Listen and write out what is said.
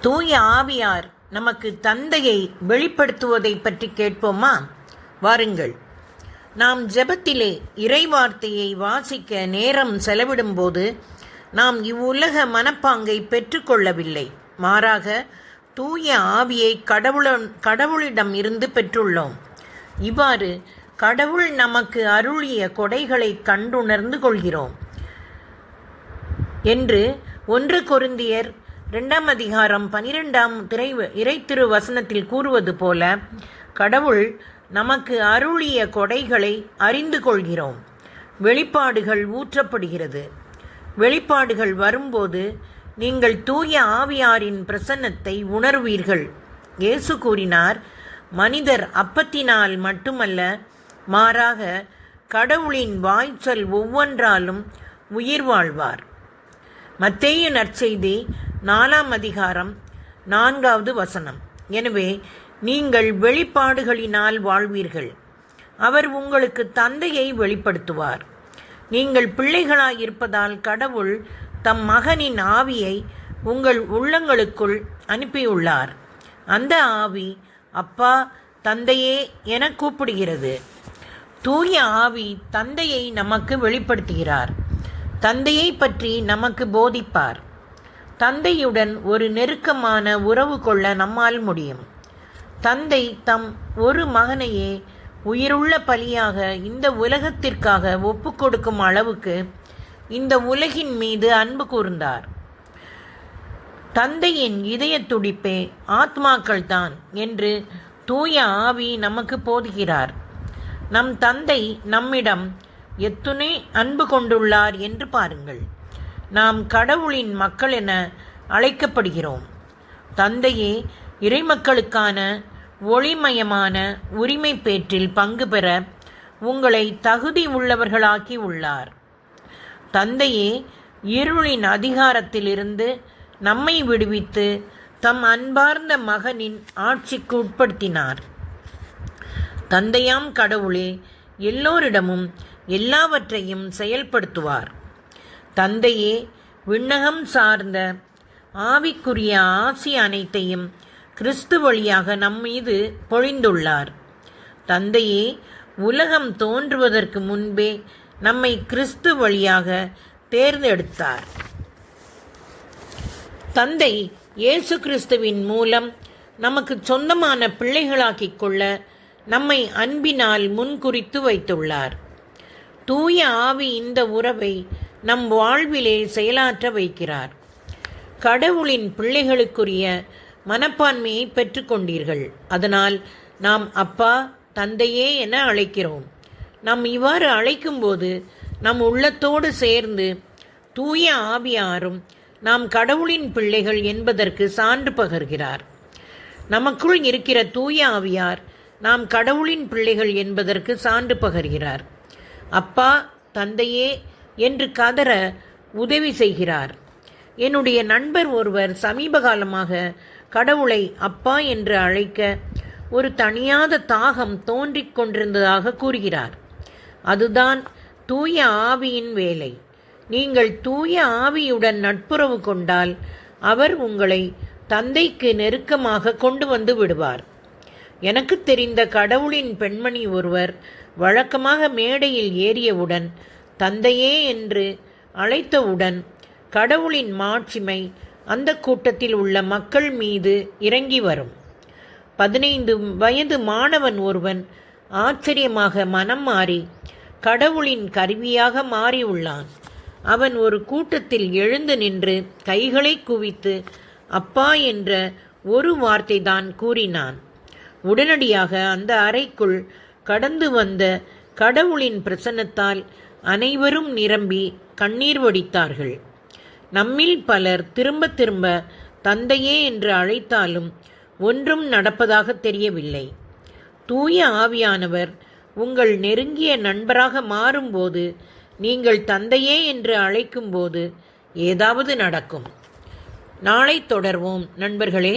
தூய ஆவியார் நமக்கு தந்தையை வெளிப்படுத்துவதை பற்றி கேட்போமா? வாருங்கள். நாம் ஜெபத்திலே இறைவார்த்தையை வாசிக்க நேரம் செலவிடும்போது நாம் இவ்வுலக மனப்பாங்கை பெற்றுக்கொள்ளவில்லை. மாறாக தூய ஆவியை கடவுள கடவுளிடம் இருந்து பெற்றுள்ளோம். இவ்வாறு கடவுள் நமக்கு அருளிய கொடைகளை கண்டுணர்ந்து கொள்கிறோம். என்று ஒன்று கொருந்தியர் இரண்டாம் அதிகாரம் பனிரெண்டாம் திரை இறைத்திரு வசனத்தில் கூறுவது போல கடவுள் நமக்கு அருளிய கொடைகளை அறிந்து கொள்கிறோம். வெளிப்பாடுகள் ஊற்றப்படுகிறது. வெளிப்பாடுகள் வரும்போது நீங்கள் தூய ஆவியாரின் பிரசன்னத்தை உணர்வீர்கள். இயேசு கூறினார் மனிதர் அப்பத்தினால் மட்டுமல்ல மாறாக கடவுளின் வாய்ச்சல் ஒவ்வொன்றாலும் உயிர் வாழ்வார். மத்தேய நற்செய்தி நாலாம் அதிகாரம் நான்காவது வசனம். எனவே நீங்கள் வெளிப்பாடுகளினால் வாழ்வீர்கள். அவர் உங்களுக்கு தந்தையை வெளிப்படுத்துவார். நீங்கள் பிள்ளைகளாய் இருப்பதால் கடவுள் தம் மகனின் ஆவியை உங்கள் உள்ளங்களுக்குள் அனுப்பியுள்ளார். அந்த ஆவி அப்பா தந்தையே என கூப்பிடுகிறது. தூய ஆவி தந்தையை நமக்கு வெளிப்படுத்துகிறார். தந்தையை பற்றி நமக்கு போதிப்பார். தந்தையுடன் ஒரு நெருக்கமான உறவு கொள்ள நம்மால் முடியும். தந்தை தம் ஒரு மகனையே உயிருள்ள பலியாக இந்த உலகத்திற்காக ஒப்பு கொடுக்கும் அளவுக்கு இந்த உலகின் மீது அன்பு கூர்ந்தார். தந்தையின் இதய துடிப்பே ஆத்மாக்கள் தான் என்று தூய ஆவி நமக்கு போதுகிறார். நம் தந்தை நம்மிடம் எத்துணை அன்பு கொண்டுள்ளார் என்று பாருங்கள். நாம் கடவுளின் மக்கள் என அழைக்கப்படுகிறோம். தந்தையே இறைமக்களுக்கான ஒளிமயமான உரிமை பேற்றில் பங்கு பெற உங்களை தகுதி உள்ளவர்களாக்கி உள்ளார். தந்தையே இருளின் அதிகாரத்திலிருந்து நம்மை விடுவித்து தம் அன்பார்ந்த மகனின் ஆட்சிக்கு உட்படுத்தினார். தந்தையாம் கடவுளே எல்லோரிடமும் எல்லாவற்றையும் செயல்படுத்துவார். தந்தையே விண்ணகம் சார்ந்த ஆவிக்குரிய ஆசி அனைத்தையும் கிறிஸ்து வழியாக நம்மீது பொழிந்துள்ளார். தந்தையே உலகம் தோன்றுவதற்கு முன்பே நம்மை கிறிஸ்து வழியாக தேர்ந்தெடுத்தார். தந்தை இயேசு கிறிஸ்துவின் மூலம் நமக்கு சொந்தமான பிள்ளைகளாக்கிக் கொள்ள நம்மை அன்பினால் முன்குறித்து வைத்துள்ளார். தூய ஆவி இந்த உறவை நம் வாழ்விலே செயலாற்ற வைக்கிறார். கடவுளின் பிள்ளைகளுக்குரிய மனப்பான்மையை பெற்றுக்கொண்டீர்கள் அதனால் நாம் அப்பா தந்தையே என அழைக்கிறோம். நாம் இவ்வாறு அழைக்கும்போது நம் உள்ளத்தோடு சேர்ந்து தூய ஆவியாரும் நாம் கடவுளின் பிள்ளைகள் என்பதற்கு சான்று பகர்கிறார். நமக்குள் இருக்கிற தூய ஆவியார் நாம் கடவுளின் பிள்ளைகள் என்பதற்கு சான்று பகர்கிறார். அப்பா தந்தையே என்று கதற உதவி செய்கிறார். என்னுடைய நண்பர் ஒருவர் சமீப காலமாக கடவுளை அப்பா என்று அழைக்க ஒரு தனியாத தாகம் தோன்றிக் கொண்டிருந்ததாக கூறுகிறார். அதுதான் தூய ஆவியின் வேலை. நீங்கள் தூய ஆவியுடன் நட்புறவு கொண்டால் அவர் உங்களை தந்தைக்கு நெருக்கமாக கொண்டு வந்து விடுவார். எனக்கு தெரிந்த கடவுளின் பெண்மணி ஒருவர் வழக்கமாக மேடையில் ஏறியவுடன் தந்தையே என்று அழைத்தவுடன் கடவுளின் மாட்சிமை அந்த கூட்டத்தில் உள்ள மக்கள் மீது இறங்கி வரும். பதினைந்து வயது மாணவன் ஒருவன் ஆச்சரியமாக மனம் மாறி கடவுளின் கருவியாக மாறியுள்ளான். அவன் ஒரு கூட்டத்தில் எழுந்து நின்று கைகளை குவித்து அப்பா என்ற ஒரு வார்த்தை தான் கூறினான். உடனடியாக அந்த அறைக்குள் கடந்து வந்த கடவுளின் பிரசன்னத்தால் அனைவரும் நிரம்பி கண்ணீர் வடித்தார்கள். நம்மில் பலர் திரும்ப திரும்ப தந்தையே என்று அழைத்தாலும் ஒன்றும் நடப்பதாக தெரியவில்லை. தூய ஆவியானவர் உங்கள் நெருங்கிய நண்பராக மாறும்போது நீங்கள் தந்தையே என்று அழைக்கும்போது ஏதாவது நடக்கும். நாளை தொடர்வோம் நண்பர்களே.